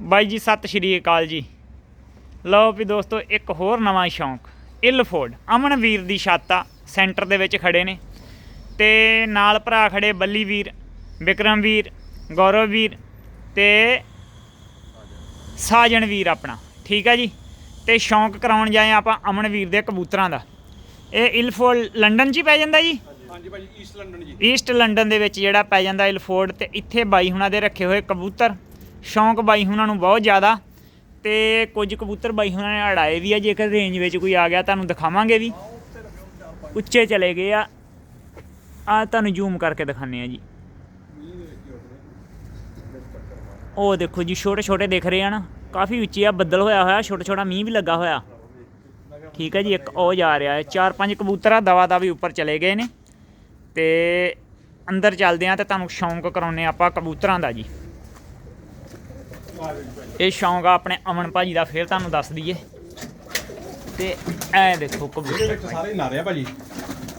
ਬਾਈ ਜੀ ਸਤਿ ਸ਼੍ਰੀ ਅਕਾਲ ਜੀ। ਲਓ ਵੀ ਦੋਸਤੋ ਇੱਕ ਹੋਰ ਨਵਾਂ ਸ਼ੌਂਕ ਇਲਫੋਰਡ ਅਮਨ ਵੀਰ ਦੀ ਛੱਤ ਆ ਸੈਂਟਰ ਦੇ ਵਿੱਚ ਖੜੇ ਨੇ। ਤੇ ਨਾਲ ਭਰਾ ਖੜੇ ਬੱਲੀ ਵੀਰ ਵਿਕਰਮ ਵੀਰ ਗੌਰਵ ਵੀਰ ਤੇ ਸਾਜਣ ਵੀਰ ਆਪਣਾ। ਠੀਕ ਆ ਜੀ? ਤੇ ਸ਼ੌਂਕ ਕਰਾਉਣ ਜਾਏ ਆਪਾਂ ਅਮਨ ਵੀਰ ਦੇ ਕਬੂਤਰਾਂ ਦਾ। ਇਹ ਇਲਫੋਰਡ ਲੰਡਨ 'ਚ ਹੀ ਪੈ ਜਾਂਦਾ ਜੀ? ਹਾਂਜੀ। ਭਾਜੀ ਈਸਟ ਲੰਡਨ ਜੀ। ਈਸਟ ਲੰਡਨ ਦੇ ਵਿੱਚ ਜਿਹੜਾ ਪੈ ਜਾਂਦਾ ਇਲਫੋਰਡ ਤੇ ਇੱਥੇ ਬਾਈ ਹੁਣਾਂ ਦੇ ਰੱਖੇ ਹੋਏ ਕਬੂਤਰ। ਸ਼ੌਂਕ ਬਾਈ ਉਹਨਾਂ ਨੂੰ ਬਹੁਤ ਜ਼ਿਆਦਾ ਤੇ ਕੁਝ ਕਬੂਤਰ ਬਾਈ ਉਹਨਾਂ ਨੇ ਅੜਾਏ ਵੀ ਆ, ਜੇਕਰ ਰੇਂਜ ਵਿੱਚ ਕੋਈ ਆ ਗਿਆ ਤੁਹਾਨੂੰ ਦਿਖਾਵਾਂਗੇ ਵੀ। ਉੱਚੇ ਚਲੇ ਗਏ ਆ। ਆ ਤੁਹਾਨੂੰ ਜ਼ੂਮ ਕਰਕੇ ਦਿਖਾਣੇ ਆ ਜੀ। ਉਹ ਦੇਖੋ ਜੀ ਛੋਟੇ ਛੋਟੇ ਦਿਖ ਰਹੇ ਆ ਨਾ। ਕਾਫੀ ਉੱਚੇ ਆ, ਬੱਦਲ ਹੋਇਆ ਹੋਇਆ ਛੋਟਾ ਛੋਟਾ ਮੀਂਹ ਵੀ ਲੱਗਾ ਹੋਇਆ। ਠੀਕ ਹੈ ਜੀ, ਇੱਕ ਉਹ ਜਾ ਰਿਹਾ ਹੈ। ਚਾਰ ਪੰਜ ਕਬੂਤਰ ਆ, ਦਵਾ ਵੀ ਉੱਪਰ ਚਲੇ ਗਏ ਨੇ। ਤੇ ਅੰਦਰ ਚੱਲਦੇ ਆ ਤੇ ਤੁਹਾਨੂੰ ਸ਼ੌਂਕ ਕਰਾਉਨੇ ਆਪਾਂ ਕਬੂਤਰਾਂ ਦਾ ਜੀ। ਇਹ ਸ਼ੌਂਕ ਆ ਆਪਣੇ ਅਮਨ ਭਾਜੀ ਦਾ ਫੇਰ ਤੁਹਾਨੂੰ ਦੱਸ ਦਈਏ। ਤੇ ਐ ਦੇਖੋ ਕਬੂਤਰ। ਵਿੱਚ ਸਾਰੇ ਨਾਰੇ ਆ ਭਾਜੀ।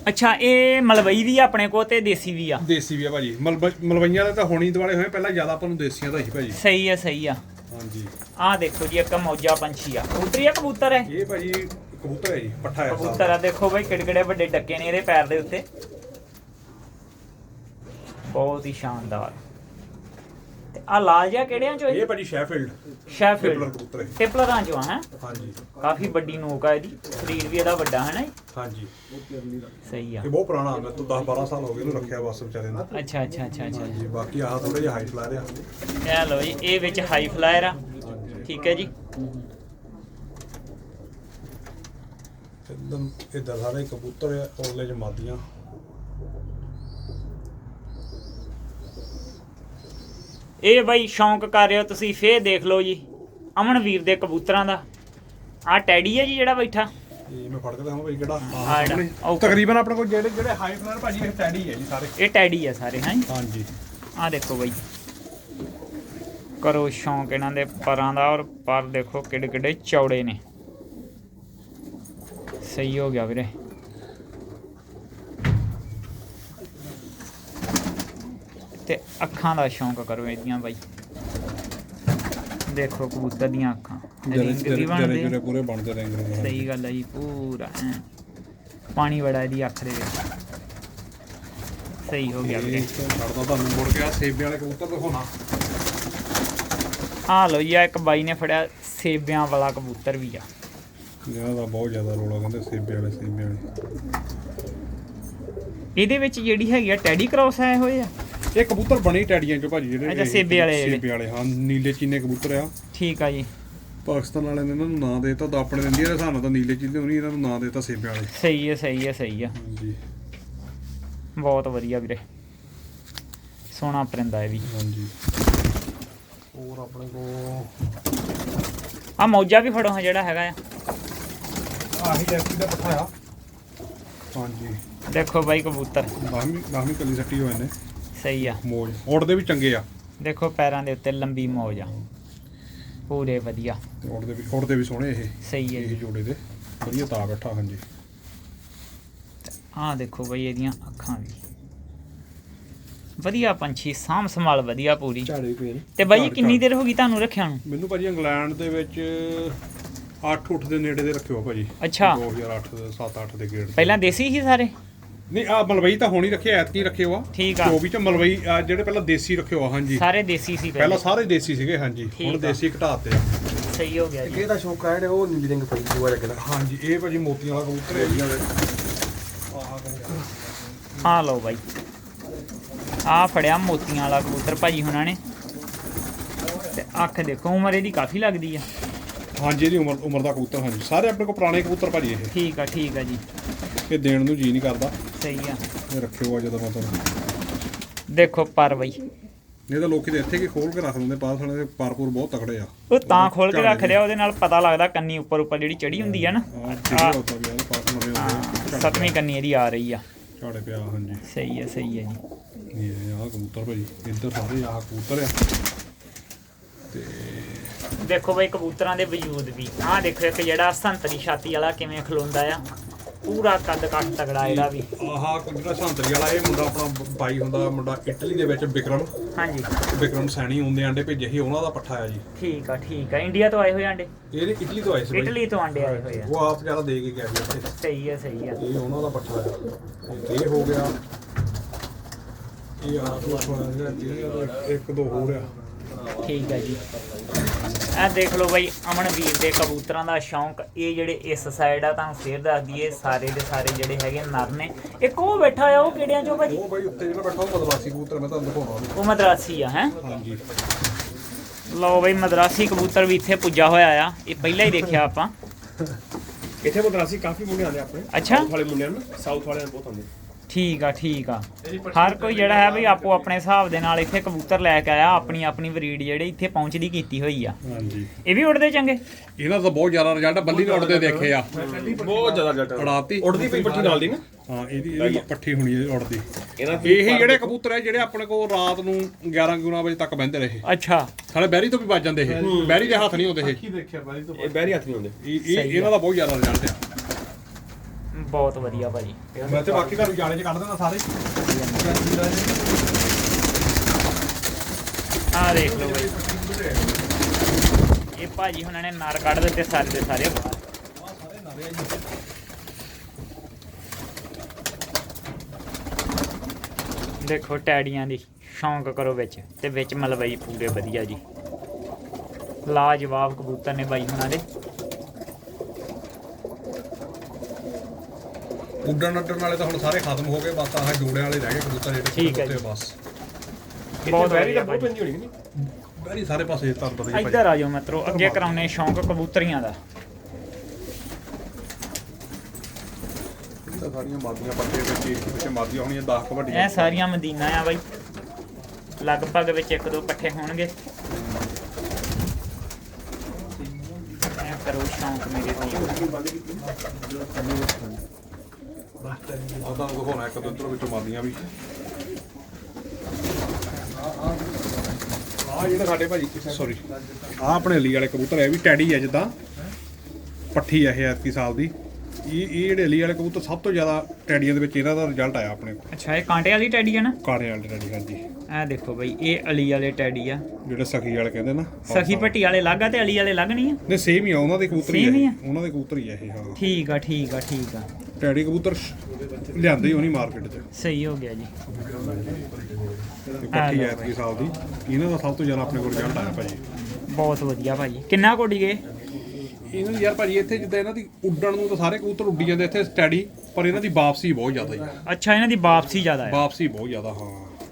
ਅੱਛਾ ਇਹ ਮਲਵਈ ਵੀ ਆ ਆਪਣੇ ਕੋ ਤੇ ਦੇਸੀ ਵੀ ਆ? ਦੇਸੀ ਵੀ ਆ ਭਾਜੀ। ਮਲਵਈਆਂ ਦੇ ਤਾਂ ਹੋਣੀ ਦਿਵਾਲੇ ਹੋਏ ਪਹਿਲਾਂ ਜ਼ਿਆਦਾ ਆਪਾਂ ਨੂੰ ਦੇਸੀਆਂ ਦਾ ਹੀ ਭਾਜੀ। ਸਹੀ ਆ ਸਹੀ ਆ। ਹਾਂਜੀ। ਆਹ ਦੇਖੋ ਜੀ ਇੱਕ ਮੌਜਾ ਪੰਛੀ ਆ। ਕਬੂਤਰੀ ਆ ਕਬੂਤਰ ਹੈ ਇਹ ਭਾਜੀ ਕਬੂਤਰ ਹੈ ਜੀ ਪੱਠਾ ਹੈ ਕਬੂਤਰ ਆ ਦੇਖੋ ਬਈ ਕਿਹੜੇ ਵੱਡੇ ਡੱਕੇ ਨੇ ਇਹਦੇ ਪੈਰ ਦੇ ਉੱਤੇ। ਬਹੁਤ ਹੀ ਸ਼ਾਨਦਾਰ। ਤੇ ਆ ਲਾਲ ਜਿਹਾ ਕਿਹੜਿਆਂ ਚੋਂ ਇਹ ਭਾਜੀ ਸ਼ੈਫੀਲਡ ਸ਼ੈਫੀਲਡ ਟਿਪਲਰ ਕਬੂਤਰ ਹੈ ਟਿਪਲਰਾਂ ਚੋਂ ਹੈ? ਹਾਂਜੀ। ਕਾਫੀ ਵੱਡੀ ਨੋਕ ਆ ਇਹਦੀ। ਸਰੀਰ ਵੀ ਇਹਦਾ ਵੱਡਾ ਹੈ ਨਾ ਜੀ? ਹਾਂਜੀ। ਸਹੀ ਆ। ਇਹ ਬਹੁਤ ਪੁਰਾਣਾ ਮੈਂ ਤੋਂ 10 12 ਸਾਲ ਹੋ ਗਏ ਇਹਨੂੰ ਰੱਖਿਆ ਬਸ ਵਿਚਾਰੇ ਨੂੰ। ਅੱਛਾ ਅੱਛਾ ਅੱਛਾ ਅੱਛਾ। ਜੀ ਬਾਕੀ ਆਹ ਥੋੜੇ ਜਿਹਾ ਹਾਈਟ ਲਾ ਰਿਹਾ ਇਹ ਲਓ ਜੀ ਇਹ ਵਿੱਚ ਹਾਈ ਫਲਾਇਰ ਆ। ਠੀਕ ਹੈ ਜੀ। ਇੱਕਦਮ ਇਧਰ ਸਾਰੇ ਕਬੂਤਰ ਆ ਔਰਲੇ ਚ ਇਹ ਬਾਈ ਸ਼ੌਂਕ ਕਰ ਰਹੇ ਹੋ ਤੁਸੀਂ ਫੇਰ ਦੇਖ ਲਓ ਜੀ। ਅਮਨ ਵੀਰ ਦੇ ਕਬੂਤਰਾਂ ਦਾ। ਆ ਟੈਡੀ ਹੈ ਜੀ ਜਿਹੜਾ ਬੈਠਾ। ਇਹ ਮੈਂ ਫੜ ਕੇ ਦਿਖਾਵਾਂ ਭਾਈ ਕਿਹੜਾ। ਆਹ ਆਹ ਜਿਹੜਾ, ਸਾਹਮਣੇ। ਉਹ- ਤਕਰੀਬਨ ਆਪਣੇ ਕੋਲ ਜਿਹੜੇ ਜਿਹੜੇ ਹਾਈ ਫਲਾਰ ਭਾਜੀ ਇਹ ਟੈਡੀ ਹੈ ਜੀ ਸਾਰੇ। ਇਹ ਟੈਡੀ ਆ ਸਾਰੇ ਹਾਂ ਹਾਂਜੀ। ਆ ਦੇਖੋ ਬਾਈ। ਕਰੋ ਸ਼ੌਂਕ ਇਹਨਾਂ ਦੇ ਪਰਾਂ ਦਾ ਔਰ ਪਰ ਦੇਖੋ ਕਿੱਡੇ ਕਿੱਡੇ ਚੌੜੇ ਨੇ। ਸਹੀ ਹੋ ਗਿਆ ਵੀਰੇ। ਤੇ ਅੱਖਾਂ ਦਾ ਸ਼ੌਂਕ ਕਰੋ ਇਹਦੀਆਂ ਬਾਈ। ਦੇਖੋ ਕਬੂਤਰ ਦੀਆਂ ਅੱਖਾਂ ਰਿੰਗ ਵੀ ਬਣਦੇ ਜਿਹੜੇ ਪੂਰੇ ਬਣਦੇ ਰਹਿੰਦੇ ਨੇ ਸਹੀ ਗੱਲ ਹੈ ਜੀ ਪੂਰਾ। ਪਾਣੀ ਬੜਾ ਇਹਦੀ ਅੱਖ ਦੇ ਵਿੱਚ। ਸਹੀ ਹੋ ਗਿਆ ਵੀਰੇ। ਛੱਡਦਾ ਤੁਹਾਨੂੰ ਮੁੜ ਕੇ ਆ ਸੇਬੇ ਵਾਲੇ ਕਬੂਤਰ ਦਿਖਾਉਣਾ। ਆ ਲੋ ਜੀ ਇੱਕ ਬਾਈ ਨੇ ਫੜਿਆ ਸੇਬਿਆਂ ਵਾਲਾ ਕਬੂਤਰ ਵੀ ਆ। ਦਾ ਬਹੁਤ ਜ਼ਿਆਦਾ ਰੋਲਾ ਕਹਿੰਦੇ ਸੇਬੇ ਵਾਲੇ ਸੇਬੇ ਵਾਲੇ। ਇਹਦੇ ਵਿੱਚ ਜਿਹੜੀ ਹੈਗੀ ਆ ਟੈਡੀ ਕ੍ਰਾਸ ਆਏ ਹੋਏ ਆ? ਇਹ ਕਬੂਤਰ ਬਣੀ ਟੈਡੀਆਂ ਚੋਂ ਭਾਜੀ ਜਿਹੜੇ ਅੱਛਾ, ਸੇਬੇ ਵਾਲੇ। ਸੇਬੇ ਵਾਲੇ ਹਾਂ ਨੀਲੇ ਚੀਨੇ ਕਬੂਤਰ ਆ। ਠੀਕ ਆ ਜੀ। ਪਾਕਿਸਤਾਨ ਵਾਲਿਆਂ ਨੇ ਇਹਨਾਂ ਨੂੰ ਨਾਂ ਦੇਤਾ ਤਾਂ ਆਪਣੇ ਇੰਡੀਆ ਦੇ ਹਿਸਾਬ ਨਾਲ ਤਾਂ ਨੀਲੇ ਚੀਨੇ ਹੋਣੀ ਇਹਨਾਂ ਨੂੰ ਨਾਂ ਦੇਤਾ ਸੇਬੇ ਵਾਲੇ। ਸਹੀ ਹੈ ਸਹੀ ਹੈ ਸਹੀ ਆ। ਹਾਂਜੀ। ਬਹੁਤ ਵਧੀਆ ਵੀਰੇ। ਸੋਹਣਾ ਪਰਿੰਦਾ ਇਹ ਵੀ। ਹਾਂਜੀ। ਹੋਰ ਆਪਣੇ ਕੋ ਆ ਮੌਜਾ ਵੀ ਫੜੋ ਹਾਂ ਜਿਹੜਾ ਹੈਗਾ ਆ। ਆਹੀ ਟੈਕਸੀ ਦਾ ਪੱਠਾ ਆ। ਹਾਂਜੀ। ਦੇਖੋ ਬਾਈ ਕਬੂਤਰ। ਬਾਹਮੀ ਬਾਹਮੀ ਕਲੀ ਸੱਟੀ ਹੋਏ ਨੇ। ਸਹੀ ਆ। ਮੋਜ ਉੜਦੇ ਵੀ ਚੰਗੇ ਆ। ਦੇਖੋ ਪੈਰਾਂ ਦੇ ਉੱਤੇ ਲੰਬੀ ਮੌਜ ਆ। ਪੂਰੇ ਵਧੀਆ। ਤੇ ਉੜਦੇ ਵੀ ਉੜਦੇ ਵੀ ਸੋਹਣੇ ਇਹ। ਸਹੀ ਹੈ ਇਹ ਜੀ। ਜੋੜੇ ਦੇ। ਵਧੀਆ ਤਾਂ ਬੈਠਾ ਹਾਂਜੀ। ਆਹ ਦੇਖੋ ਬਈ ਇਹਦੀਆਂ ਅੱਖਾਂ ਵੀ। ਵਧੀਆ ਪੰਛੀ ਸਾਂਭ ਸੰਭਾਲ ਵਧੀਆ ਪੂਰੀ। ਝਾੜੇ ਪਏ ਨੇ। ਤੇ ਬਾਈ ਝਾੜ- ਕਿੰਨੀ। ਦੇਰ ਹੋ ਗਈ ਤੁਹਾਨੂੰ ਰੱਖਿਆ ਨੂੰ? ਮੈਨੂੰ ਭਾਜੀ ਇੰਗਲੈਂਡ ਦੇ ਵਿੱਚ 8-8 ਦੇ ਨੇੜੇ ਦੇ ਰੱਖਿਓ ਭਾਜੀ। ਅੱਛਾ। 2008 ਦੇ 7-8 ਦੇ ਗੇੜ ਪਹਿਲਾਂ ਦੇਸੀ ਸੀ ਸਾਰੇ? ਨਹੀਂ ਆ ਮਲਵਈ ਤਾਂ ਹੋਣੀ ਰੱਖਿਆ ਐਤਕੀ ਰੱਖਿਓ ਆ। ਠੀਕ ਆ। 24 ਚ ਮਲਵਈ ਆਹ ਜਿਹੜੇ ਪਹਿਲਾਂ ਦੇਸੀ ਰੱਖਿਓ ਆ ਹਾਂਜੀ। ਸਾਰੇ ਦੇਸੀ ਸੀ ਪਹਿਲਾਂ ਪਹਿਲਾਂ। ਸਾਰੇ ਦੇਸੀ ਸੀਗੇ ਹਾਂਜੀ। ਠੀਕ ਹੁਣ ਆ। ਦੇਸੀ ਘਟਾਤੇ ਆ। ਸਹੀ ਹੋ ਗਿਆ ਜੀ। ਇਹਦਾ ਸ਼ੌਕ ਆ ਜਿਹੜਾ ਉਹ ਨੀਲੀ ਰੰਗ ਪਈ ਦੁਆ ਲੱਗਣਾ ਹਾਂਜੀ ਇਹ ਭਾਜੀ ਮੋਤੀਆਂ ਵਾਲਾ ਕਬੂਤਰ ਹੈ ਜੀ ਆਹ ਕਬੂਤਰ ਹਾਂ ਲਓ ਬਾਈ। ਆ ਫੜਿਆ ਮੋਤੀਆਂ ਵਾਲਾ ਕਬੂਤਰ ਭਾਜੀ ਹੁਣਾਂ ਨੇ। ਤੇ ਅੱਖ ਦੇਖੋ ਉਮਰ ਇਹਦੀ ਕਾਫੀ ਲੱਗਦੀ ਆ। ਹਾਂਜੀ ਇਹਦੀ ਉਮਰ ਉਮਰ ਦਾ ਕਬੂਤਰ ਹਾਂਜੀ। ਸਾਰੇ ਆਪਣੇ ਕੋਲ ਪੁਰਾਣੇ ਕਬੂਤਰ ਭਾਜੀ ਇਹ। ਠੀਕ ਆ ਠੀਕ ਆ ਜੀ। ਇਹ ਦੇਣ ਨੂੰ ਜੀ ਨਹੀਂ ਕਰਦਾ। ਸਹੀ ਆ। ਇਹ ਰੱਖਿਓ ਆ ਜਦੋਂ ਮੈਂ ਤੁਹਾਨੂੰ। ਦੇਖੋ ਪਰ ਬਈ। ਨਹੀਂ ਤਾਂ ਲੋਕੀ ਤਾਂ ਇੱਥੇ ਕੀ ਖੋਲ ਕੇ ਰੱਖ ਦਿੰਦੇ ਪਾਸ ਵਾਲੇ ਦੇ ਪਾਰਪੂਰ ਬਹੁਤ ਤਕੜੇ ਆ। ਉਹ ਤਾਂ ਖੋਲ ਕੇ ਰੱਖ ਲਿਆ ਉਹਦੇ ਨਾਲ ਪਤਾ ਲੱਗਦਾ ਕੰਨੀ ਉੱਪਰ ਉੱਪਰ ਜਿਹੜੀ ਚੜੀ ਹੁੰਦੀ ਆ ਨਾ। ਸੱਤਵੀਂ ਕੰਨੀ ਇਹਦੀ ਆ ਰਹੀ ਆ। ਝਾੜੇ ਪਿਆ ਹਾਂਜੀ। ਸਹੀ ਆ ਸਹੀ ਆ ਜੀ। ਇਹ ਆਹ ਕਬੂਤਰ ਭਾਜੀ ਇੱਧਰ ਸਾਰੇ ਆਹ ਕਬੂਤਰ ਆ। ਦੇਖੋ ਬਈ ਕਬੂਤਰਾਂ ਦੇ ਵਜੂਦ ਵੀ। ਆਹ ਦੇਖੋ ਇੱਕ ਜਿਹੜਾ ਸੰਤਰੀ ਛਾਤੀ ਵਾਲਾ ਕਿਵੇਂ ਖਲੋਂਦਾ ਆ। ਪੂਰਾ ਕੱਦ ਕੱਟ ਤਗੜਾ ਇਹਦਾ ਵੀ। ਆਹ ਜਿਹੜਾ ਸੰਤਰੀ ਵਾਲਾ ਇਹ ਮੁੰਡਾ ਆਪਣਾ ਬਾਈ ਹੁੰਦਾ ਮੁੰਡਾ ਇਟਲੀ ਦੇ ਵਿੱਚ ਵਿਕਰਮ। ਹਾਂਜੀ। ਵਿਕਰਮ ਸੈਣੀ ਹੁੰਦੇ ਆਂਡੇ ਭੇਜੇ ਸੀ ਉਹਨਾਂ ਦਾ ਪੱਠਾ ਆ ਜੀ। ਠੀਕ ਆ ਠੀਕ ਆ। ਇੰਡੀਆ ਤੋਂ ਆਏ ਹੋਏ ਆਂਡੇ? ਇਹ ਇਟਲੀ ਤੋਂ ਆਏ ਸੀ ਇਟਲੀ ਤੋਂ ਆਂਡੇ ਆਏ ਹੋਏ ਆ। ਉਹ ਆਪ ਜ਼ਿਆਦਾ ਦੇ ਕੇ ਗਿਆ ਸੀ ਉੱਥੇ ਸਹੀ ਆ ਸਹੀ ਆ। ਇਹ ਉਹਨਾਂ ਦਾ ਪੱਠਾ ਆ। ਇਹ ਹੋ ਗਿਆ। ਇਹ ਆ ਦੋ ਇੱਕ ਦੋ ਹੋਰ ਆ। ਠੀਕ ਹੈ ਜੀ। ਇਹ ਦੇਖ ਲਓ ਬਾਈ ਅਮਨ ਵੀਰ ਦੇ ਕਬੂਤਰਾਂ ਦਾ ਸ਼ੌਂਕ ਇਹ ਜਿਹੜੇ ਇਸ ਸਾਈਡ ਆ ਤੁਹਾਨੂੰ ਫੇਰ ਦੱਸ ਦਈਏ ਸਾਰੇ ਦੇ ਸਾਰੇ ਜਿਹੜੇ ਹੈਗੇ ਨਰ ਨੇ। ਇੱਕ ਉਹ ਬੈਠਾ ਆ ਉਹ ਕਿਹੜਿਆਂ ਚੋਂ ਭਾਜੀ ਉਹ ਬਾਈ ਉੱਤੇ ਜਿਹੜਾ ਬੈਠਾ ਉਹ ਮਦਰਾਸੀ ਕਬੂਤਰ ਮੈਂ ਤੁਹਾਨੂੰ ਦਿਖਾਉਣਾ। ਉਹ ਮਦਰਾਸੀ ਆ ਹੈ? ਹਾਂਜੀ। ਲਓ ਬਾਈ ਮਦਰਾਸੀ ਕਬੂਤਰ ਵੀ ਇੱਥੇ ਪੁੱਜਾ ਹੋਇਆ ਆ। ਇਹ ਪਹਿਲਾਂ ਹੀ ਦੇਖਿਆ ਆਪਾਂ। ਇੱਥੇ ਮਦਰਾਸੀ ਕਾਫੀ ਮੁੰਡੇ ਆਉਂਦੇ ਆਪਣੇ। ਅੱਛਾ। ਸਾਊਥ ਵਾਲੇ ਮੁੰਡੇ ਨੇ ਸਾਊਥ ਵਾਲਿਆਂ ਦੇ ਬਹੁਤ ਆਉਂਦੇ। ਠੀਕ ਆ ਠੀਕ ਆ। ਹਰ ਕੋਈ ਜਿਹੜਾ ਹੈ ਵੀ ਆਪੋ ਆਪਣੇ ਹਿਸਾਬ ਦੇ ਨਾਲ ਇੱਥੇ ਕਬੂਤਰ ਲੈ ਕੇ ਆਇਆ ਆਪਣੀ ਆਪਣੀ ਬਰੀਡ ਜਿਹੜੇ ਇੱਥੇ ਪਹੁੰਚਦੀ ਕੀਤੀ ਹੋਈ ਆ। ਹਾਂਜੀ। ਇਹ ਵੀ ਉੱਡਦੇ ਚੰਗੇ? ਇਹਨਾਂ ਦਾ ਬਹੁਤ ਜ਼ਿਆਦਾ ਰਿਜ਼ਲਟ ਬੱਲੀ ਨੇ ਉੜਦੇ ਦੇਖੇ ਆ। ਬਹੁਤ ਜ਼ਿਆਦਾ ਉਡਾਤੀ। ਉੜਦੀ ਪਈ ਪੱਟੀ ਨਾਲ ਦੀ ਨਾ? ਹਾਂ ਇਹਦੀ ਇਹਦੀ ਪੱਠੀ ਹੋਣੀ ਹੈ ਇਹਨਾਂ ਇਹ ਜਿਹੜੇ ਕਬੂਤਰ ਹੈ ਜਿਹੜੇ ਆਪਣੇ ਕੋਲ ਰਾਤ ਨੂੰ 11 11 ਵਜੇ ਤੱਕ ਬਹਿੰਦੇ ਰਹੇ। ਅੱਛਾ। ਸਾਲੇ ਬੈਰੀ ਤੋਂ ਵੀ ਵੱਜ ਜਾਂਦੇ ਇਹ। ਬੈਰੀ ਦੇ ਹੱਥ ਨਹੀਂ ਹੁੰਦੇ ਇਹ। ਇਹ ਬਹਿਰੀ ਹੱਥ ਨਹੀਂ ਹੁੰਦੇ ਇਹ ਇਹ- ਇਹਨਾਂ ਦਾ ਬਹੁਤ ਜ਼ਿਆਦਾ ਰਿਜ਼ਲਟ ਆ। ਬਹੁਤ ਵਧੀਆ ਭਾਜੀ। ਮੈਂ ਤੇ ਬਾਕੀ ਘਰ ਜਾਲੇ ਚ ਕੱਢ ਦੇਣਾ ਸਾਰੇ। ਆਹ ਦੇਖ ਲਓ ਬਾਈ ਇਹ ਭਾਜੀ ਹੁਣਾਂ ਨੇ ਨਾਰ ਕੱਢ ਦਿੱਤੇ ਸਾਰੇ ਦੇ ਸਾਰੇ। ਬਾਹਰ ਦੇਖੋ ਟੈਡੀਆਂ ਦੀ ਸ਼ੌਂਕ ਕਰੋ ਵਿੱਚ ਤੇ ਵਿੱਚ ਮਲਵਈ ਪੂਰੇ ਵਧੀਆ ਜੀ। ਲਾਜਵਾਬ ਕਬੂਤਰ ਨੇ ਬਾਈ ਹੁਣਾਂ ਦੇ। ਉੱਡਣ ਅੱਡਣ ਵਾਲੇ ਤਾਂ ਹੁਣ ਸਾਰੇ ਖਤਮ ਹੋ ਗਏ ਬਸ ਆਹ ਜੋੜਿਆਂ ਵਾਲੇ ਰਹਿ ਗਏ ਕਬੂਤਰ ਜਿਹੜੇ ਠੀਕ ਹੈ ਜੀ। ਬਸ। ਬਹੁਤ ਵਧੀਆ ਤਾਂ ਬਹੁਤ ਪੈਂਦੀ ਹੋਣੀ ਕਿ ਨਹੀਂ? ਬੈਰੀ ਸਾਰੇ ਪਾਸੇ ਤੁਹਾਨੂੰ ਪਤਾ ਹੀ ਇੱਧਰ ਆ ਜਾਓ ਮਿੱਤਰੋ ਅੱਗੇ ਕਰਾਉਨੇ ਸ਼ੌਂਕ ਕਬੂਤਰੀਆਂ ਦਾ। ਤਾਂ ਸਾਰੀਆਂ ਮਾਦੀਆਂ ਪੱਟੇ ਵਿੱਚ ਵਿੱਚ ਮਾਦੀਆਂ ਹੋਣੀਆਂ 10 ਇਹ ਵੱਡੀਆਂ। ਸਾਰੀਆਂ ਮਦੀਨਾ ਆ ਬਾਈ। ਲਗਭਗ ਵਿੱਚ ਇੱਕ ਦੋ ਪੱਠੇ ਹੋਣਗੇ। ਐ ਕਰੋ ਸ਼ੌਂਕ ਮੇਰੇ ਵੀਰ। ਆ ਤੁਹਾਨੂੰ ਦਿਖਾਉਣਾ ਇੱਕ ਦੋ ਇੱਧਰੋਂ ਵਿੱਚੋਂ ਮਾਦੀਆਂ ਵੀ। ਆ ਜਿਹੜਾ ਸਾਡੇ ਭਾਜੀ ਸੌਰੀ ਆ ਆਪਣੇ ਅਲੀ ਵਾਲੇ ਕਬੂਤਰ ਹੈ ਇਹ ਵੀ ਟੈਡੀ ਹੈ ਜਿੱਦਾਂ। ਪੱਠੀ ਹੈ ਇਹ ਐਤਕੀ ਸਾਲ ਦੀ। ਇਹ ਇਹ ਜਿਹੜੇ ਅਲੀ ਵਾਲੇ ਕਬੂਤਰ ਸਭ ਤੋਂ ਜ਼ਿਆਦਾ ਟੈਡੀਆਂ ਦੇ ਵਿੱਚ ਇਹਨਾਂ ਦਾ ਰਿਜ਼ਲਟ ਆਇਆ ਆਪਣੇ ਕੋਲ। ਅੱਛਾ ਇਹ ਕਾਂਟੇ ਵਾਲੀ ਟੈਡੀ ਆ ਨਾ? ਕਾਰੇ ਵਾਲੇ ਟੈਡੀ ਹਾਂਜੀ। ਇਹ ਦੇਖੋ ਬਾਈ ਇਹ ਅਲੀ ਵਾਲੇ ਟੈਡੀ ਆ। ਜਿਹੜੇ ਸਖੀ ਵਾਲੇ ਕਹਿੰਦੇ ਨਾ। ਸਖੀ ਪੱਟੀ ਵਾਲੇ ਲੱਗਾ ਤੇ ਅਲੀ ਵਾਲੇ ਲੱਗ ਨਹੀਂ ਆ? ਨੇ ਸੇਮ ਹੀ ਆ ਉਹਨਾਂ ਦੇ ਕਬੂਤਰ ਹੀ Same ਹੀ ਆ। ਉਹਨਾਂ ਦੇ ਕਬੂਤਰ ਹੀ ਆ ਇਹ ਹਾਂ। ਠੀਕ ਆ ਠੀਕ ਆ ਠੀਕ ਆ। ਟੈਡੀ ਕਬੂਤਰ ਲਿਆਂਦੇ ਹੀ ਹੋਣੀ ਮਾਰਕੀਟ 'ਚ। ਸਹੀ ਹੋ ਗਿਆ ਜੀ। ਤੇ ਪੱਠੀ ਸਾਲ ਦੀ। ਇਹਨਾਂ ਦਾ ਸਭ ਤੋਂ ਜ਼ਿਆਦਾ ਆਪਣੇ ਕੋਲ ਰਿਜ਼ਲਟ ਆਇਆ ਭਾਜੀ। ਬਹੁਤ ਵਧੀਆ ਭਾਜੀ। ਕਿੰਨਾ ਕੋਡੀ ਗਏ? ਇਹਨਾਂ ਦੀ ਯਾਰ ਭਾਜੀ ਇੱਥੇ ਜਿੱਦਾਂ ਇਹਨਾਂ ਦੀ ਉੱਡਣ ਨੂੰ ਤਾਂ ਸਾਰੇ ਕਬੂਤਰ ਉੱਡੀ ਜਾਂਦੇ ਇੱਥੇ ਸਟੈਡੀ ਪਰ ਇਹਨਾਂ ਦੀ ਵਾਪਸੀ ਬਹੁਤ ਜ਼ਿਆਦਾ ਹੈ ਅੱਛਾ ਇਹਨਾਂ ਦੀ ਵਾਪਸੀ ਜ਼ਿਆਦਾ ਹੈ ਵਾਪਸੀ ਬਹੁਤ ਜ਼ਿਆਦਾ ਹਾਂ।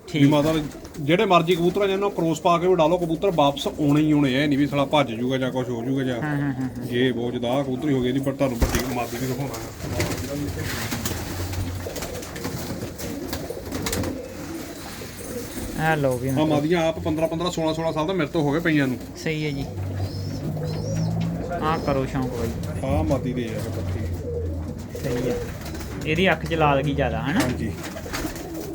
ਠੀਕ। ਵੀ ਮਤਲਬ ਜਿਹੜੇ ਮਰਜ਼ੀ ਕਬੂਤਰਾਂ ਜਿਹਨਾਂ ਕ੍ਰੋਸ ਪਾ ਕੇ ਵੀ ਡਾਲੋ ਕਬੂਤਰ ਵਾਪਸ ਆਉਣੇ ਹੀ ਆਉਣੇ ਇਹ ਨਹੀਂ ਵੀ ਸਾਲਾ ਭੱਜ ਜੂਗਾ ਜਾਂ ਕੁਝ ਹੋ ਜੂਗਾ ਜਾਂ ਇਹ ਬਹੁਤ ਜ਼ਿਆਦਾ ਕਬੂਤਰ ਹੀ ਹੋ ਗਈ ਨਹੀਂ ਪਰ ਤੁਹਾਨੂੰ ਵੱਡੀ ਮਾਦੀ ਵੀ ਦਿਖਾਉਣਾ। ਹੈ ਆ ਲਓ ਵੀ ਮਾਦੀਆਂ ਆਪ 15 15 16 16 ਸਾਲ ਦਾ ਮੇਰੇ ਤੋਂ ਹੋ ਗਏ ਪਈਆਂ ਨੂੰ। ਸਹੀ ਹੈ ਜੀ। ਆ ਕਰੋ ਸ਼ੌਂਕ ਬਾਈ। ਆ ਮਾਦੀ ਦੇ ਆ ਪੱਠੀ ਸਹੀ ਹੈ ਇਹਦੀ ਅੱਖ 'ਚ ਲਾਲ ਕੀ ਜ਼ਿਆਦਾ ਹਨਾ? ਹਾਂਜੀ।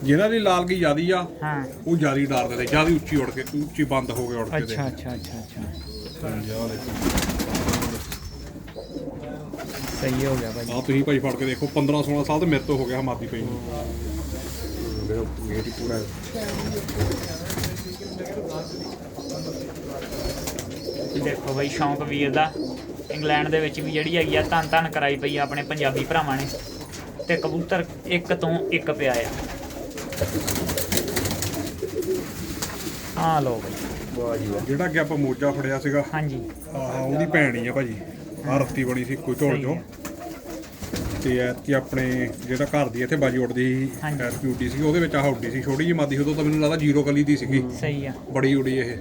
ਜਿਹਨਾਂ ਦੀ ਲਾਲਗੀ ਜਿਆਦੀ ਆ ਹਾਂ। ਉਹ ਜਿਆਦੀ ਡਰਦੇ ਨੇ ਜਿਆਦੀ ਉੱਚੀ ਉੱਡ ਕੇ ਉੱਚੀ ਬੰਦ ਹੋ ਕੇ ਉੱਡ ਕੇ ਅੱਛਾ ਅੱਛਾ ਅੱਛਾ ਅੱਛਾ। ਹਾਂਜੀ ਆਹ ਦੇਖੋ। ਸਹੀ ਹੋ ਗਿਆ ਭਾਈ ਆ ਤੁਸੀਂ ਭਾਈ ਫੜ ਕੇ ਦੇਖੋ 15 16 ਸਾਲ ਤੇ ਮੇਰੇ ਤੋਂ ਹੋ ਗਿਆ ਮਾਦੀ ਪਈ ਨੂੰ। ਗੇਟ ਹੀ ਪੂਰਾ ਦੇਖੋ ਭਾਈ ਸ਼ੌਂਕ ਵੀਰ ਦਾ। ਇੰਗਲੈਂਡ ਦੇ ਵਿੱਚ ਵੀ ਜਿਹੜੀ ਹੈਗੀ ਆ ਧੰਨ ਧੰਨ ਕਰਾਈ ਪਈ ਆ ਆਪਣੇ ਪੰਜਾਬੀ ਭਰਾਵਾਂ ਨੇ। ਤੇ ਕਬੂਤਰ ਇੱਕ ਤੋਂ ਇੱਕ ਪਿਆ ਆ। ਆ ਭਾਈ ਵਾਹ ਜੀ ਵਾਹ। ਜਿਹੜਾ ਕਿ ਆਪਾਂ ਮੋਜਾ ਫੜਿਆ ਸੀਗਾ। ਹਾਂਜੀ। ਆਹ ਉਹਦੀ ਭੈਣ ਹੀ ਆ ਭਾਜੀ। ਆ ਰੱਤੀ ਬਣੀ ਸੀ ਕੋਈ ਢੋਲ ਚੋਂ। ਤੇ ਐਤਕੀ ਆਪਣੇ ਜਿਹੜਾ ਘਰ ਦੀ ਇੱਥੇ ਬਾਜੀ ਉੱਡਦੀ ਸੀ ਉੱਡੀ ਸੀ ਉਹਦੇ ਵਿੱਚ ਆਹ ਉੱਡੀ ਸੀ। ਛੋਟੀ ਜਿਹੀ ਮਾਦੀ ਉਦੋਂ ਤਾਂ ਮੈਨੂੰ ਲੱਗਦਾ ਜ਼ੀਰੋ ਕਲੀ ਦੀ ਸੀਗੀ। ਸਹੀ ਆ। ਬੜੀ ਉੱਡੀ ਇਹ।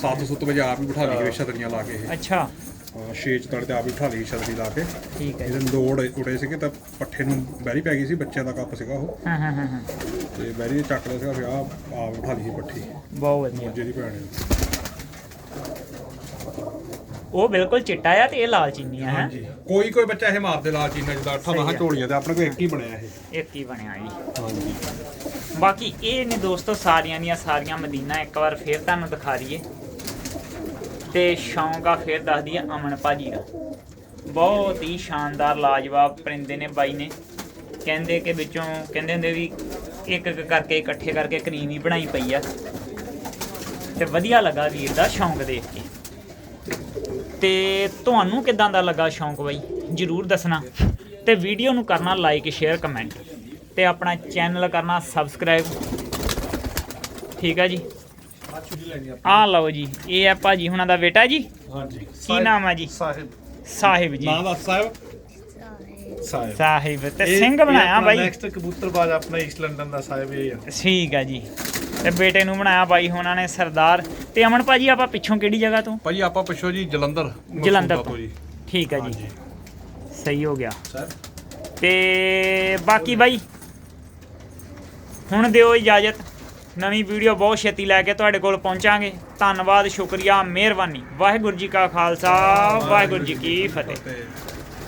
7-7 ਵਜੇ ਆਪ ਹੀ ਬਿਠਾ ਲਈ ਛਤਰੀਆਂ ਲਾ ਕੇ ਇਹ। ਅੱਛਾ। ਹਾਂ, ਛੇ ਚ ਤੜ ਤੇ ਆਪ ਹੀ ਬਿਠਾ ਲਈ ਛਤਰੀ ਲਾ ਕੇ। ਠੀਕ ਹੈ। ਜੀ। ਇਹਦੇ ਲੋੜ ਉੜੇ ਸੀਗੇ ਤਾਂ ਪੱਠੇ ਨੂੰ ਬੈਰੀ ਪੈ ਗਈ ਸੀ ਬੱਚਿਆਂ ਦਾ ਕੱਪ ਸੀਗਾ ਉਹ। ਹਾਂ ਹਾਂ ਹਾਂ ਹਾਂ। ਤੇ ਬੈਰੀ ਨੇ ਚੱਕ ਲਿਆ ਸੀਗਾ ਫਿਰ ਆ ਆਪ ਬਿਠਾ ਲਈ ਸੀ ਪੱਠੀ। ਬਹੁਤ ਵਧੀਆ। ਜਿਹਦੀ ਭੈਣ ਉਹ ਬਿਲਕੁਲ ਚਿੱਟਾ ਆ ਤੇ ਇਹ ਲਾਲ ਚੀਨੀ ਆ ਹੈ? ਕੋਈ ਕੋਈ ਬੱਚਾ ਇਹ ਮਾਰਦੇ ਲਾਲ ਚੀਨਾ ਜਿੱਦਾਂ ਅੱਠਾਂ ਆ। ਝੋਲੀਆਂ ਤੇ ਆਪਣੇ ਕੋਲ ਇੱਕ ਹੀ ਬਣਿਆ ਇਹ। ਇੱਕ ਹੀ ਬਣਿਆ ਜੀ। ਹਾਂਜੀ। ਬਾਕੀ ਇਹ ਨੇ ਦੋਸਤੋ ਸਾਰੀਆਂ ਦੀਆਂ ਸਾਰੀਆਂ ਮਦੀਨਾ ਇੱਕ ਵਾਰ ਫੇਰ ਤੁਹਾਨੂੰ ਦਿਖਾ ਦਈਏ। ਤੇ ਸ਼ੌਂਕ ਆ, ਫੇਰ ਦੱਸਦੀ ਦਈਏ ਅਮਨ ਭਾਜੀ ਦਾ। ਬਹੁਤ ਹੀ ਸ਼ਾਨਦਾਰ ਲਾਜਵਾਬ ਪਰਿੰਦੇ ਨੇ ਬਾਈ ਨੇ। ਕਹਿੰਦੇ ਕਿ ਵਿੱਚੋਂ, ਕਹਿੰਦੇ ਹੁੰਦੇ ਵੀ ਇੱਕ ਇੱਕ ਕਰਕੇ, ਇਕੱਠੇ ਕਰਕੇ ਕਰੀਮ ਹੀ ਬਣਾਈ ਪਈ ਆ। ਤੇ ਵਧੀਆ ਲੱਗਾ ਵੀਰ ਦਾ ਸ਼ੌਂਕ ਦੇਖ ਕੇ। ਤੇ ਤੁਹਾਨੂੰ ਕਿਦਾਂ ਦਾ ਲੱਗਾ ਸ਼ੌਂਕ ਬਾਈ? ਜਰੂਰ ਦੱਸਣਾ। ਤੇ ਵੀਡੀਓ ਨੂੰ ਕਰਨਾ ਲਾਈਕ ਸ਼ੇਅਰ ਕਮੈਂਟ ਤੇ ਆਪਣਾ ਚੈਨਲ ਕਰਨਾ ਸਬਸਕ੍ਰਾਈਬ ਠੀਕ ਆ ਜੀ? ਆ ਲਓ ਜੀ ਇਹ ਆ ਭਾਜੀ ਹੁਣਾਂ ਦਾ ਬੇਟਾ ਜੀ। ਹਾਂਜੀ। ਕੀ ਨਾਮ ਆ ਜੀ? ਸਾਹਿਬ। ਸਾਹਿਬ ਜੀ। ਨਾਮ ਦੱਸ ਸਾਹਿਬ? ਸਾਹਿਬ। ਸਾਹਿਬ ਤੇ ਸਿੰਘ ਬਣਾਇਆ ਬਾਈ ਨੈਕਸਟ ਕਬੂਤਰਬਾਜ਼ ਆਪਣਾ ਈਸਟ ਲੰਡਨ ਦਾ ਸਾਹਿਬ ਇਹ ਆ। ਠੀਕ ਆ ਜੀ। ਤੇ ਬੇਟੇ ਨੂੰ ਬਣਾਇਆ ਬਾਈ ਹੁਣਾਂ ਨੇ ਸਰਦਾਰ। ਤੇ ਅਮਨ ਭਾਜੀ ਆਪਾਂ ਪਿੱਛੋਂ ਕਿਹੜੀ ਜਗ੍ਹਾ ਤੋਂ? ਭਾਜੀ ਆਪਾਂ ਪਿੱਛੋਂ ਜੀ ਜਲੰਧਰ। ਜਲੰਧਰ ਤੋਂ। ਜੀ। ਠੀਕ ਆ ਜੀ। ਹਾਂਜੀ। ਸਹੀ ਹੋ ਗਿਆ। ਸਰ ਤੇ ਬਾਕੀ ਬਾਈ ਹੁਣ ਦਿਓ ਇਜਾਜ਼ਤ। ਨਵੀਂ ਵੀਡੀਓ ਬਹੁਤ ਛੇਤੀ ਲੈ ਕੇ ਤੁਹਾਡੇ ਕੋਲ ਪਹੁੰਚਾਂਗੇ। ਧੰਨਵਾਦ, ਸ਼ੁਕਰੀਆ, ਮਿਹਰਬਾਨੀ। ਵਾਹਿਗੁਰੂ ਜੀ ਕਾ ਖਾਲਸਾ, ਵਾਹਿਗੁਰੂ ਜੀ ਕੀ ਫਤਿਹ।